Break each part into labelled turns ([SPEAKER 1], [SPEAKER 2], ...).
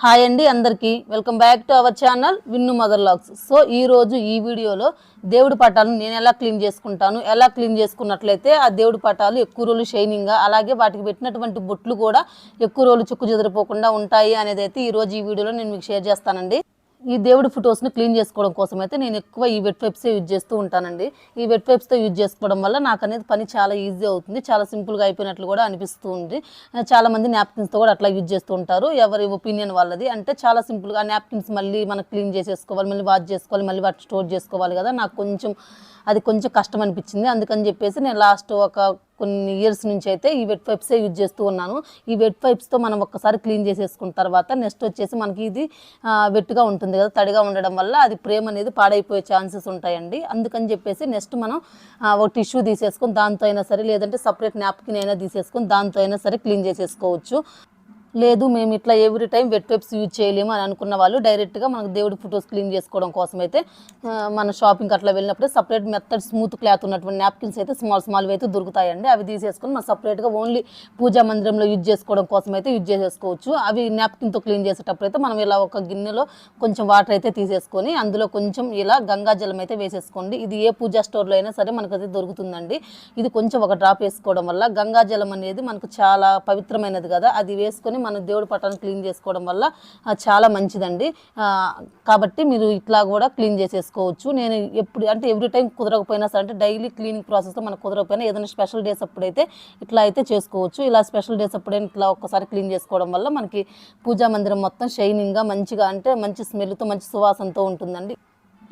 [SPEAKER 1] Hi అండి అందరికీ. Welcome back to our channel Vinnu mother logs so ఈ రోజు ఈ వీడియోలో దేవుడి పటాలను నేను ఎలా క్లీన్ చేసుకుంటాను ఎలా క్లీన్ చేసుకున్నట్లయితే ఆ దేవుడి పటాలు ఎక్కువ రోజులు షైనింగ్గా అలాగే వాటికి పెట్టినటువంటి బొట్లు కూడా ఎక్కువ రోజులు చుక్కు చెదిరిపోకుండా ఉంటాయి అనేది అయితే ఈ రోజు ఈ వీడియోలో నేను మీకు షేర్ చేస్తానండి. ఈ దేవుడి ఫొటోస్ని క్లీన్ చేసుకోవడం కోసం అయితే నేను ఎక్కువ ఈ వెట్ వైప్సే యూజ్ చేస్తూ ఉంటానండి. ఈ వెట్ వైప్స్తో యూజ్ చేసుకోవడం వల్ల నాకు అనేది పని చాలా ఈజీ అవుతుంది. చాలా సింపుల్గా అయిపోయినట్లు కూడా అనిపిస్తూ ఉంది. న్యాప్కిన్స్తో కూడా అట్లా యూజ్ చేస్తూ ఉంటారు. ఎవరి ఒపీనియన్ వాళ్ళది. అంటే చాలా సింపుల్గా న్యాప్కిన్స్ మళ్ళీ మనం క్లీన్ చేసేసుకోవాలి మళ్ళీ వాష్ చేసుకోవాలి మళ్ళీ వాటి స్టోర్ చేసుకోవాలి కదా. నాకు కొంచెం అది కొంచెం కష్టం అనిపించింది. అందుకని చెప్పేసి నేను లాస్ట్ ఒక కొన్ని ఇయర్స్ నుంచి అయితే ఈ వెట్ పైప్సే యూజ్ చేస్తూ ఉన్నాను. ఈ వెట్ పైప్స్తో మనం ఒక్కసారి క్లీన్ చేసేసుకున్న తర్వాత నెక్స్ట్ వచ్చేసి మనకి ఇది వెట్టుగా ఉంటుంది కదా తడిగా ఉండడం వల్ల అది ప్రేమ అనేది పాడైపోయే ఛాన్సెస్ ఉంటాయండి. అందుకని చెప్పేసి నెక్స్ట్ మనం ఒక టిష్యూ తీసేసుకుని దాంతో అయినా సరే లేదంటే సపరేట్ నాప్కిన్ అయినా తీసేసుకొని దాంతో అయినా సరే క్లీన్ చేసేసుకోవచ్చు. లేదు మేము ఇట్లా every time wet wipes use చేయలేము అని అనుకున్న వాళ్ళు డైరెక్ట్గా మనకు దేవుడి ఫొటోస్ క్లీన్ చేసుకోవడం కోసం అయితే మన షాపింగ్ అట్లా వెళ్ళినప్పుడు సపరేట్ మెత్తడ్ స్మూత్ క్లాత్ ఉన్నటువంటి నాప్కిన్స్ అయితే స్మాల్ స్మాల్ అయితే దొరుకుతాయండి. అవి తీసేసుకొని మనం సపరేట్గా ఓన్లీ పూజా మందిరంలో యూజ్ చేసుకోవడం కోసం అయితే యూజ్ చేసేసుకోవచ్చు. అవి నాప్కిన్తో క్లీన్ చేసేటప్పుడు అయితే మనం ఇలా ఒక గిన్నెలో కొంచెం వాటర్ అయితే తీసేసుకొని అందులో కొంచెం ఇలా గంగాజలం అయితే వేసేసుకోండి. ఇది ఏ పూజా స్టోర్లో అయినా సరే మనకైతే దొరుకుతుందండి. ఇది కొంచెం ఒక డ్రాప్ వేసుకోవడం వల్ల గంగాజలం అనేది మనకు చాలా పవిత్రమైనది కదా అది వేసుకొని మన దేవుడి పటాన్ని క్లీన్ చేసుకోవడం వల్ల చాలా మంచిదండి. కాబట్టి మీరు ఇట్లా కూడా క్లీన్ చేసేసుకోవచ్చు. నేను ఎప్పుడు అంటే ఎవ్రీ టైం కుదరకపోయినా సరే అంటే డైలీ క్లీనింగ్ ప్రాసెస్లో మనకు కుదరకపోయినా ఏదైనా స్పెషల్ డేస్ అప్పుడైతే ఇట్లా అయితే చేసుకోవచ్చు. ఇలా స్పెషల్ డేస్ అప్పుడైనా ఇట్లా ఒక్కసారి క్లీన్ చేసుకోవడం వల్ల మనకి పూజా మందిరం మొత్తం షైనింగ్గా మంచిగా అంటే మంచి స్మెల్తో మంచి సువాసనతో ఉంటుందండి.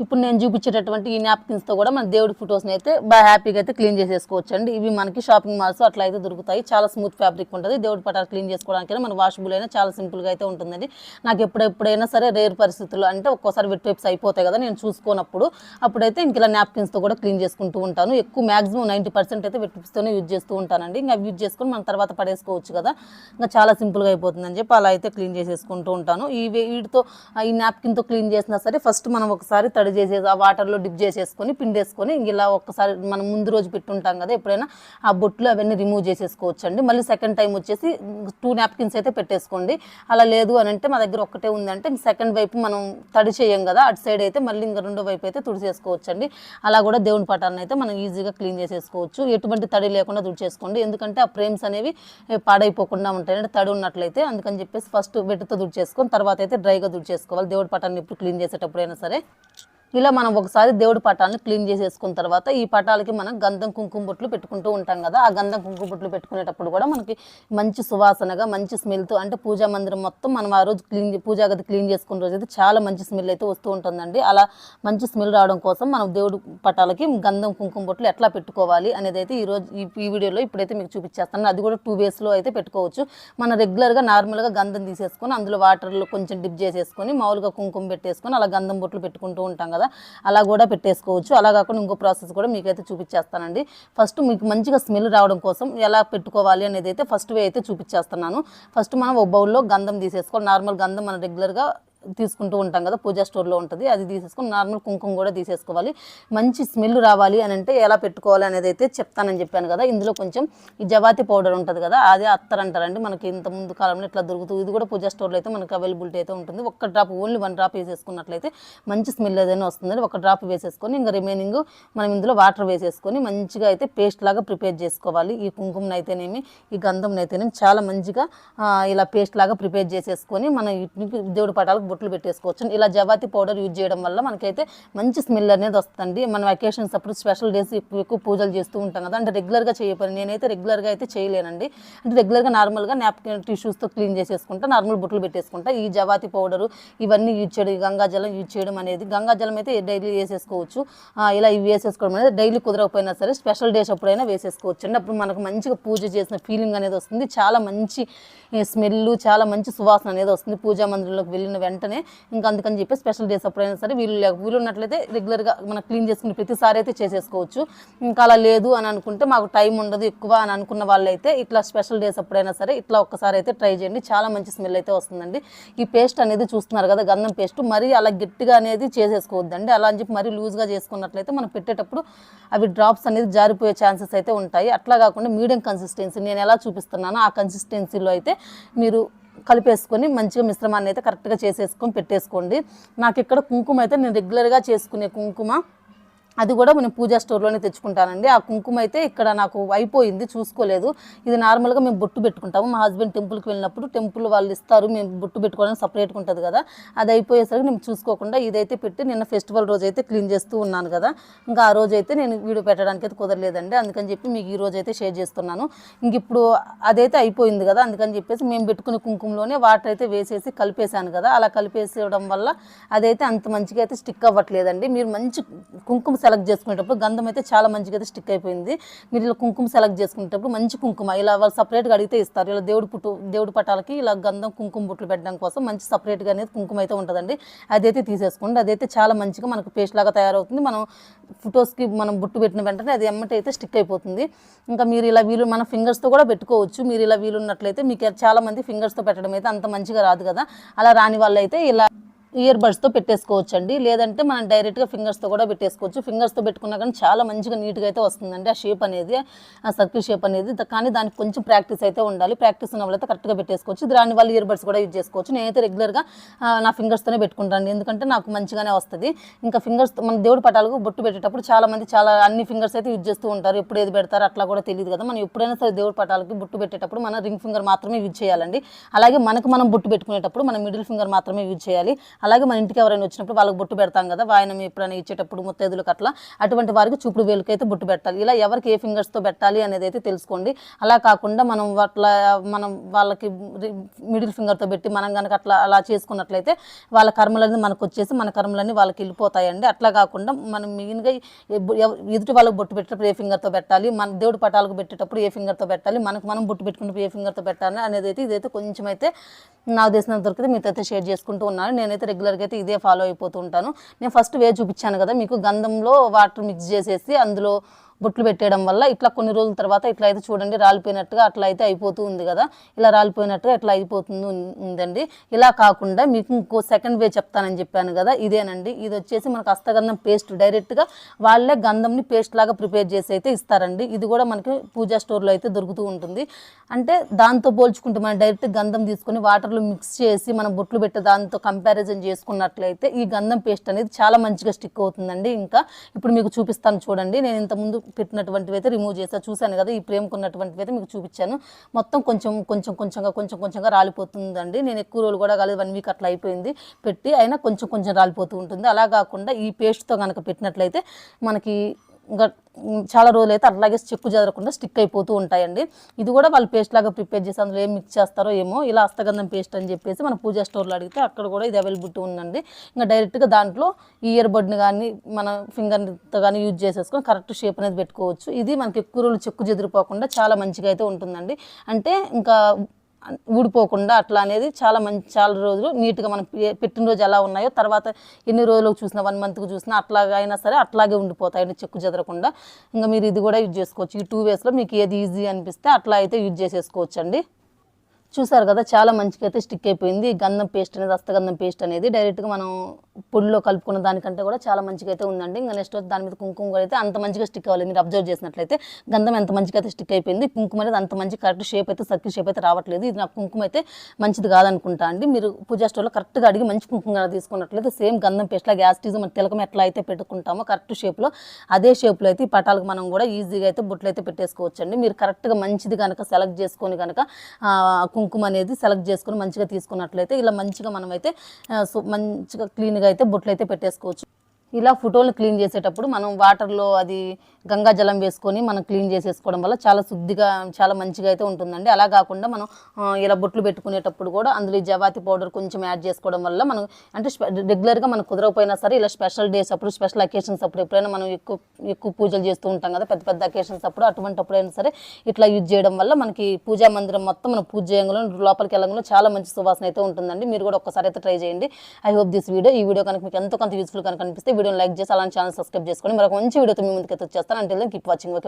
[SPEAKER 1] ఇప్పుడు నేను చూపించేటటువంటి ఈ నాప్కిన్స్తో కూడా మన దేవుడి ఫొటోస్ని అయితే బాగా హ్యాపీగా అయితే క్లీన్ చేసేసుకోవచ్చు అండి ఇవి మనకి షాపింగ్ మాల్స్ అట్లా అయితే దొరుకుతాయి. చాలా స్మూత్ ఫ్యాబ్రిక్ ఉంటుంది. దేవుడి పటాలు క్లీన్ చేసుకోవడానికి మన వాషబుల్ అయినా చాలా సింపుల్గా అయితే ఉంటుందండి. నాకు ఎప్పుడెప్పుడైనా సరే రేర్ పరిస్థితుల్లో అంటే ఒక్కోసారి వెట్ వైప్స్ అయిపోతాయి కదా నేను చూసుకోనప్పుడు అప్పుడైతే ఇంక ఇలా నాప్కిన్స్తో కూడా క్లీన్ చేసుకుంటూ ఉంటాను. ఎక్కువ మ్యాక్సిమం నైంటీ పర్సెంట్ అయితే వెట్ వైప్స్తోనే యూజ్ చేస్తూ ఉంటానండి. ఇంకా యూజ్ చేసుకొని మనం తర్వాత పడేసుకోవచ్చు కదా. ఇంకా చాలా సింపుల్గా అయిపోతుందని చెప్పి అలా అయితే క్లీన్ చేసేసుకుంటూ ఉంటాను. ఈ వీటితో ఈ నాప్కిన్తో క్లీన్ చేసినా సరే ఫస్ట్ మనం ఒకసారి తడి చేసేసి ఆ వాటర్లో డిప్ చేసేసుకొని పిండేసుకొని ఇలా ఒక్కసారి మనం ముందు రోజు పెట్టుంటాం కదా ఎప్పుడైనా ఆ బొట్లు అవన్నీ రిమూవ్ చేసేసుకోవచ్చు అండి మళ్ళీ సెకండ్ టైం వచ్చేసి టూ నాప్కిన్స్ అయితే పెట్టేసుకోండి. అలా లేదు అని అంటే మా దగ్గర ఒక్కటే ఉందంటే సెకండ్ వైపు మనం తడి చేయం కదా అటు సైడ్ అయితే మళ్ళీ ఇంకా రెండో వైపు అయితే తుడిచేసుకోవచ్చు అండి అలా కూడా దేవుని పటాన్ని అయితే మనం ఈజీగా క్లీన్ చేసేసుకోవచ్చు. ఎటువంటి తడి లేకుండా తుడిచేసుకోండి. ఎందుకంటే ఆ ఫ్రేమ్స్ అనేవి పాడైపోకుండా ఉంటాయి. అంటే తడి ఉన్నట్లయితే అందుకని చెప్పేసి ఫస్ట్ వెట్టుతో తుడిచేసుకొని తర్వాత అయితే డ్రైగా తుడిచేసుకోవాలి. దేవుడి పటాన్ని ఇప్పుడు క్లీన్ చేసేటప్పుడైనా సరే. ఇలా మనం ఒకసారి దేవుడి పటాలను క్లీన్ చేసేసుకున్న తర్వాత ఈ పటాలకి మనం గంధం కుంకుమ బొట్లు పెట్టుకుంటూ ఉంటాం కదా. ఆ గంధం కుంకుమ బొట్లు పెట్టుకునేటప్పుడు కూడా మనకి మంచి సువాసనగా మంచి స్మెల్తో అంటే పూజా మందిరం మొత్తం మనం ఆ రోజు క్లీన్ పూజా గది క్లీన్ చేసుకున్న రోజు అయితే చాలా మంచి స్మెల్ అయితే వస్తూ ఉంటుందండి. అలా మంచి స్మెల్ రావడం కోసం మనం దేవుడి పటాలకి గంధం కుంకుమ బొట్లు ఎట్లా పెట్టుకోవాలి అనేది అయితే ఈ రోజు ఈ ఈ వీడియోలో ఇప్పుడైతే మీకు చూపించేస్తాను. అది కూడా టూ వేస్లో అయితే పెట్టుకోవచ్చు. మనం రెగ్యులర్గా నార్మల్గా గంధం తీసేసుకొని అందులో వాటర్లో కొంచెం డిప్ చేసేసుకొని మామూలుగా కుంకుమ పెట్టేసుకొని అలా గంధం బొట్లు పెట్టుకుంటూ ఉంటాం కదా. అలా కూడా పెట్టేసుకోవచ్చు. అలా కాకుండా ఇంకో ప్రాసెస్ కూడా మీకైతే చూపించేస్తానండి. ఫస్ట్ మీకు మంచిగా స్మెల్ రావడం కోసం ఎలా పెట్టుకోవాలి అనేది అయితే ఫస్ట్ వే అయితే చూపించేస్తున్నాను. ఫస్ట్ మనం ఒక బౌల్లో గంధం తీసేసుకోవాలి. నార్మల్ గంధం మనం రెగ్యులర్గా తీసుకుంటూ ఉంటాం కదా పూజా స్టోర్లో ఉంటుంది అది తీసేసుకుని నార్మల్ కుంకుమ కూడా తీసేసుకోవాలి. మంచి స్మెల్ రావాలి అని అంటే ఎలా పెట్టుకోవాలి అనేది అయితే చెప్తానని చెప్పాను కదా. ఇందులో కొంచెం ఈ జవాతి పౌడర్ ఉంటుంది కదా అదే అత్తర్ అంటారండి. మనకి ఇంత ముందు కాలంలో ఇట్లా దొరుకుతుంది ఇది కూడా పూజా స్టోర్లో అయితే మనకి అవైలబిలిటీ అయితే ఉంటుంది. ఒక్క డ్రాప్ ఓన్లీ వన్ డ్రాప్ వేసేసుకున్నట్లయితే మంచి స్మెల్ ఏదైనా వస్తుందండి ఒక డ్రాప్ వేసేసుకొని ఇంకా రిమైనింగ్ మనం ఇందులో వాటర్ వేసేసుకొని మంచిగా అయితే పేస్ట్ లాగా ప్రిపేర్ చేసుకోవాలి. ఈ కుంకుమను అయితేనేమి ఈ గంధం అయితేనేమి చాలా మంచిగా ఇలా పేస్ట్ లాగా ప్రిపేర్ చేసేసుకొని మన దేవుడి పటాలకు బొట్లు పెట్టేసుకోవచ్చు ఇలా జవాతి పౌడర్ యూజ్ చేయడం వల్ల మనకైతే మంచి స్మెల్ అనేది వస్తుంది మన వెకేషన్స్ అప్పుడు స్పెషల్ డేస్ ఎక్కువ పూజలు చేస్తూ ఉంటాం కదా అంటే రెగ్యులర్గా చేయపని నేనైతే రెగ్యులర్గా అయితే చేయలేనండి. అంటే రెగ్యులర్గా నార్మల్గా నాప్కిన్ టిష్యూస్తో క్లీన్ చేసేసుకుంటా నార్మల్ బొట్లు పెట్టేసుకుంటా. ఈ జవాతి పౌడరు ఇవన్నీ యూజ్ చేయడం ఈ గంగాజలం యూజ్ చేయడం అనేది గంగాజలం అయితే డైలీ వేసేసుకోవచ్చు. ఇలా ఇవి వేసేసుకోవడం అనేది డైలీ కుదరకపోయినా సరే స్పెషల్ డేస్ అప్పుడైనా వేసేసుకోవచ్చు అండి. అప్పుడు మనకు మంచిగా పూజ చేసిన ఫీలింగ్ అనేది వస్తుంది. చాలా మంచి స్మెల్ చాలా మంచి సువాసన అనేది వస్తుంది. పూజా మందిరంలోకి వెళ్ళిన వెంటనే ఇంకా అందుకని చెప్పి స్పెషల్ డేస్ అప్పుడైనా సరే వీళ్ళు లేక వీళ్ళు ఉన్నట్లయితే రెగ్యులర్గా మనం క్లీన్ చేసుకుని ప్రతిసారి అయితే చేసేసుకోవచ్చు. ఇంకా అలా లేదు అని అనుకుంటే మాకు టైం ఉండదు ఎక్కువ అని అనుకున్న వాళ్ళైతే ఇట్లా స్పెషల్ డేస్ అప్పుడైనా సరే ఇట్లా ఒక్కసారి అయితే ట్రై చేయండి. చాలా మంచి స్మెల్ అయితే వస్తుందండి. ఈ పేస్ట్ అనేది చూస్తున్నారు కదా గంధం పేస్ట్ మరీ అలా గట్టిగా అనేది చేసేసుకోవద్దండి. అలా అని చెప్పి మరీ లూజ్గా చేసుకున్నట్లయితే మనం పెట్టేటప్పుడు అవి డ్రాప్స్ అనేది జారిపోయే ఛాన్సెస్ అయితే ఉంటాయి. అట్లా కాకుండా మీడియం కన్సిస్టెన్సీ నేను ఎలా చూపిస్తున్నానో ఆ కన్సిస్టెన్సీలో అయితే మీరు కలిపేసుకొని మంచిగా మిశ్రమాన్ని అయితే కరెక్ట్గా చేసేసుకొని పెట్టేసుకోండి. నాకు ఇక్కడ కుంకుమ అయితే నేను రెగ్యులర్గా చేసుకునే కుంకుమ అది కూడా మేము పూజా స్టోర్లోనే తెచ్చుకుంటానండి. ఆ కుంకుమ అయితే ఇక్కడ నాకు అయిపోయింది చూసుకోలేదు. ఇది నార్మల్గా మేము బొట్టు పెట్టుకుంటాము. మా హస్బెండ్ టెంపుల్కి వెళ్ళినప్పుడు టెంపుల్ వాళ్ళు ఇస్తారు మేము బొట్టు పెట్టుకోవడానికి సపరేట్గా ఉంటుంది కదా. అది అయిపోయేసరికి నేను చూసుకోకుండా ఇదైతే పెట్టి నిన్న ఫెస్టివల్ రోజు అయితే క్లీన్ చేస్తూ ఉన్నాను కదా. ఇంకా ఆ రోజు అయితే నేను వీడియో పెట్టడానికి అయితే కుదరలేదండి. అందుకని చెప్పి మీకు ఈ రోజు అయితే షేర్ చేస్తున్నాను. ఇంక ఇప్పుడు అదైతే అయిపోయింది కదా. అందుకని చెప్పేసి మేము పెట్టుకునే కుంకుమలోనే వాటర్ అయితే వేసేసి కలిపేశాను కదా. అలా కలిపేసేయడం వల్ల అదైతే అంత మంచిగా అయితే స్టిక్ అవ్వట్లేదండి. మీరు మంచి కుంకుమ సెలెక్ట్ చేసుకునేటప్పుడు గంధం అయితే చాలా మంచిగా అయితే స్టిక్ అయిపోయింది. మీరు ఇలా కుంకుమ సెలెక్ట్ చేసుకునేటప్పుడు మంచి కుంకుమ ఇలా వాళ్ళు సపరేట్గా అడిగితే ఇస్తారు. ఇలా దేవుడి పుట్టు దేవుడి పటాలకి ఇలా గంధం కుంకుమ బుట్లు పెట్టడం కోసం మంచి సపరేట్గా అనేది కుంకుమ అయితే ఉంటుందండి. అదైతే తీసేసుకోండి. అదైతే చాలా మంచిగా మనకు పేస్ట్ లాగా తయారవుతుంది. మనం ఫొటోస్కి మనం బుట్టు పెట్టిన వెంటనే అది ఎమ్మటి అయితే స్టిక్ అయిపోతుంది. ఇంకా మీరు ఇలా వీలు మన ఫింగర్స్తో కూడా పెట్టుకోవచ్చు. మీరు ఇలా వీలు ఉన్నట్లయితే మీకు చాలా మంది ఫింగర్స్తో పెట్టడం అయితే అంత మంచిగా రాదు కదా. అలా రాని వాళ్ళైతే ఇలా ఇయర్ బడ్స్తో పెట్టేసుకోవచ్చు అండి లేదంటే మనం డైరెక్ట్గా ఫింగర్స్తో కూడా పెట్టేసుకోవచ్చు. ఫింగర్స్తో పెట్టుకున్నా కానీ చాలా మంచిగా నీట్గా అయితే వస్తుందండి ఆ షేప్ అనేది ఆ సర్కిల్ షేప్ అనేది. కానీ దానికి కొంచెం ప్రాక్టీస్ అయితే ఉండాలి. ప్రాక్టీస్ ఉన్న వాళ్ళతో కరెక్ట్గా పెట్టేసుకోవచ్చు. దాని వల్ల ఇయర్ బడ్స్ కూడా యూజ్ చేసుకోవచ్చు. నేనైతే రెగ్యులర్గా నా ఫింగర్స్తోనే పెట్టుకుంటాను ఎందుకంటే నాకు మంచిగానే వస్తుంది. ఇంకా ఫింగర్స్ మన దేవుడి పటాలకు బొట్టు పెట్టేటప్పుడు చాలా మంది చాలా అన్ని ఫింగర్స్ అయితే యూజ్ చేస్తూ ఉంటారు. ఎప్పుడు ఏది పెడతారు అట్లా కూడా తెలియదు కదా. మనం ఎప్పుడైనా సరే దేవుడి పటాలకి బొట్టు పెట్టేటప్పుడు మన రింగ్ ఫింగర్ మాత్రమే యూజ్ చేయాలండి. అలాగే మనకు మనం బొట్టు పెట్టుకునేటప్పుడు మన మిడిల్ ఫింగర్ మాత్రమే యూజ్ చేయాలి. అలాగే మన ఇంటికి ఎవరైనా వచ్చినప్పుడు వాళ్ళకి బొట్టు పెడతాం కదా వాయనం ఎప్పుడైనా ఇచ్చేటప్పుడు ముత్తైదులకు అట్లా అటువంటి వారికి చూపుడు వేలుకి అయితే బొట్టు పెట్టాలి. ఇలా ఎవరికి ఏ ఫింగర్స్తో పెట్టాలి అనేది అయితే తెలుసుకోండి. అలా కాకుండా మనం అట్లా మనం వాళ్ళకి మిడిల్ ఫింగర్తో పెట్టి మనం కనుక అట్లా అలా చేసుకున్నట్లయితే వాళ్ళ కర్మలన్నీ మనకు వచ్చేసి మన కర్మలన్నీ వాళ్ళకి వెళ్ళిపోతాయండి. అట్లా కాకుండా మనం మెయిన్గా ఎదుటి వాళ్ళకి బొట్టు పెట్టేటప్పుడు ఏ ఫింగర్తో పెట్టాలి మన దేవుడి పటాలకు పెట్టేటప్పుడు ఏ ఫింగర్తో పెట్టాలి మనకు మనం బొట్టు పెట్టుకున్నప్పుడు ఏ ఫింగర్తో పెట్టాలి అనేది అయితే ఇదైతే కొంచెం అయితే నాకు ఉద్దేశం దొరికితే మీతో అయితే షేర్ చేసుకుంటూ ఉన్నాను. నేనైతే రెగ్యులర్గా అయితే ఇదే ఫాలో అయిపోతూ ఉంటాను. నేను ఫస్ట్ వే చూపించాను కదా మీకు గంధంలో వాటర్ మిక్స్ చేసేసి అందులో బొట్లు పెట్టేయడం వల్ల ఇట్లా కొన్ని రోజుల తర్వాత ఇట్లా అయితే చూడండి రాలిపోయినట్టుగా అట్లా అయితే అయిపోతూ ఉంది కదా. ఇలా రాలిపోయినట్టుగా ఇట్లా అయిపోతుంది ఉందండి. ఇలా కాకుండా మీకు ఇంకో సెకండ్ వే చెప్తానని చెప్పాను కదా ఇదేనండి. ఇది వచ్చేసి మనకు హస్తగంధం పేస్ట్ డైరెక్ట్గా వాళ్ళే గంధంని పేస్ట్ లాగా ప్రిపేర్ చేసి అయితే ఇస్తారండి. ఇది కూడా మనకి పూజా స్టోర్లో అయితే దొరుకుతూ ఉంటుంది. అంటే దాంతో పోల్చుకుంటే మనం డైరెక్ట్ గంధం తీసుకొని వాటర్లో మిక్స్ చేసి మనం బొట్లు పెట్టే దాంతో కంపారిజన్ చేసుకున్నట్లయితే ఈ గంధం పేస్ట్ అనేది చాలా మంచిగా స్టిక్ అవుతుందండి. ఇంకా ఇప్పుడు మీకు చూపిస్తాను చూడండి. నేను ఇంతకుముందు ముందు పెట్టినటువంటివి అయితే రిమూవ్ చేసా. చూశాను కదా ఈ ప్రేమకు ఉన్నటువంటివి అయితే మీకు చూపించాను. మొత్తం కొంచెం కొంచెం కొంచెంగా కొంచెం కొంచెంగా రాలిపోతుందండి. నేను ఎక్కువ రోజులు కూడా కాలేదు వన్ వీక్ అట్లా అయిపోయింది. పెట్టి అయినా కొంచెం కొంచెం రాలిపోతూ ఉంటుంది. అలా కాకుండా ఈ పేస్ట్తో కనుక పెట్టినట్లయితే మనకి ఇంకా చాలా రోజులు అయితే అట్లాగే చెక్కు చెదరకుండా స్టిక్ అయిపోతూ ఉంటాయండి. ఇది కూడా వాళ్ళు పేస్ట్ లాగా ప్రిపేర్ చేసి అందులో ఏం మిక్స్ చేస్తారో ఏమో ఇలా హస్తగంధం పేస్ట్ అని చెప్పేసి మన పూజా స్టోర్లో అడిగితే అక్కడ కూడా ఇది అవైలబిలిటీ ఉందండి. ఇంకా డైరెక్ట్గా దాంట్లో ఇయర్ బడ్ని కానీ మన ఫింగర్తో కానీ యూజ్ చేసేసుకొని కరెక్ట్ షేప్ అనేది పెట్టుకోవచ్చు. ఇది మనకి ఎక్కువ రోజులు చెక్కు చెదిరిపోకుండా చాలా మంచిగా అయితే ఉంటుందండి. అంటే ఇంకా ఊడిపోకుండా అట్లా అనేది చాలా మంచి చాలా రోజులు నీట్గా మనం పెట్టిన రోజు ఎలా ఉన్నాయో తర్వాత ఎన్ని రోజులకు చూసినా వన్ మంత్కి చూసినా అట్లాగా అయినా సరే అట్లాగే ఉండిపోతాయండి చెక్కు చెదరకుండా. ఇంకా మీరు ఇది కూడా యూజ్ చేసుకోవచ్చు. ఈ టూ వేస్లో మీకు ఏది ఈజీ అనిపిస్తే అట్లా అయితే యూజ్ చేసేసుకోవచ్చు అండి చూసారు కదా చాలా మంచిగా అయితే స్టిక్ అయిపోయింది. గంధం పేస్ట్ అనేది హస్తగంధం పేస్ట్ అనేది డైరెక్ట్గా మనం పొడిలో కలుపుకున్న దానికంటే కూడా చాలా మంచిగా అయితే ఉందండి. ఇంకా నెక్స్ట్ దాని మీద కుంకుమ కూడా అయితే అంత మంచిగా స్టిక్ అవ్వాలి. మీరు అబ్జర్వ్ చేసినట్లయితే గంధం ఎంత మంచిగా అయితే స్టిక్ అయిపోయింది కుంకుమ అనేది అంత మంచి కరెక్ట్ షేప్ అయితే సర్కిల్ షేప్ అయితే రావట్లేదు. ఇది నాకు కుంకుమ అయితే మంచిది కాదనుకుంటా అండి. మీరు పూజా స్టోర్లో కరెక్ట్గా అడిగి మంచి కుంకుమ తీసుకున్నట్లయితే సేమ్ గంధం పేస్ట్ లాగా గ్యాస్ టీజ్ మన తిలకం ఎట్లా అయితే పెట్టుకుంటామో కరెక్ట్ షేప్లో అదే షేప్లో అయితే ఈ పటాలకు మనం కూడా ఈజీగా అయితే బుట్లు అయితే పెట్టేసుకోవచ్చు అండి మీరు కరెక్ట్గా మంచిది కనుక సెలెక్ట్ చేసుకొని కనుక కుంకుమ అనేది సెలెక్ట్ చేసుకొని మంచిగా తీసుకున్నట్లయితే ఇలా మంచిగా మనమైతే మంచిగా క్లీన్గా అయితే బొట్లు అయితే పెట్టేసుకోవచ్చు. ఇలా ఫోటోలు క్లీన్ చేసేటప్పుడు మనం వాటర్లో అది గంగా జలం వేసుకొని మనం క్లీన్ చేసేసుకోవడం వల్ల చాలా శుద్ధిగా చాలా మంచిగా అయితే ఉంటుందండి. అలా కాకుండా మనం ఇలా బొట్లు పెట్టుకునేటప్పుడు కూడా అందులో జవాతి పౌడర్ కొంచెం యాడ్ చేసుకోవడం వల్ల మనం అంటే రెగ్యులర్గా మనకు కుదరకపోయినా సరే ఇలా స్పెషల్ డేస్ అప్పుడు స్పెషల్ అకేషన్స్ అప్పుడు ఎప్పుడైనా మనం ఎక్కువ ఎక్కువ పూజలు చేస్తూ ఉంటాం కదా పెద్ద పెద్ద అకేషన్స్ అప్పుడు అటువంటి అప్పుడైనా సరే ఇట్లా యూజ్ చేయడం వల్ల మనకి పూజా మందిరం మొత్తం మనం పూజ చేయంలో లోపలికి వెళ్ళంలో చాలా మంచి సువాసన అయితే ఉంటుందండి. మీరు కూడా ఒక్కసారి అయితే ట్రై చేయండి. ఐ హోప్ దిస్ వీడియో ఈ వీడియో కనుక మీకు ఎంతో కొంత యూస్ఫుల్ కనుక అనిపిస్తే వీడియోని లైక్ చేసి అలాంటి ఛానల్ సబ్స్క్రైబ్ చేసుకొని మరొక మంచి వీడియోతో మీ ముందుకైతే వచ్చేస్తాను. అంటే కీప్ వాచింగ్ ఓకే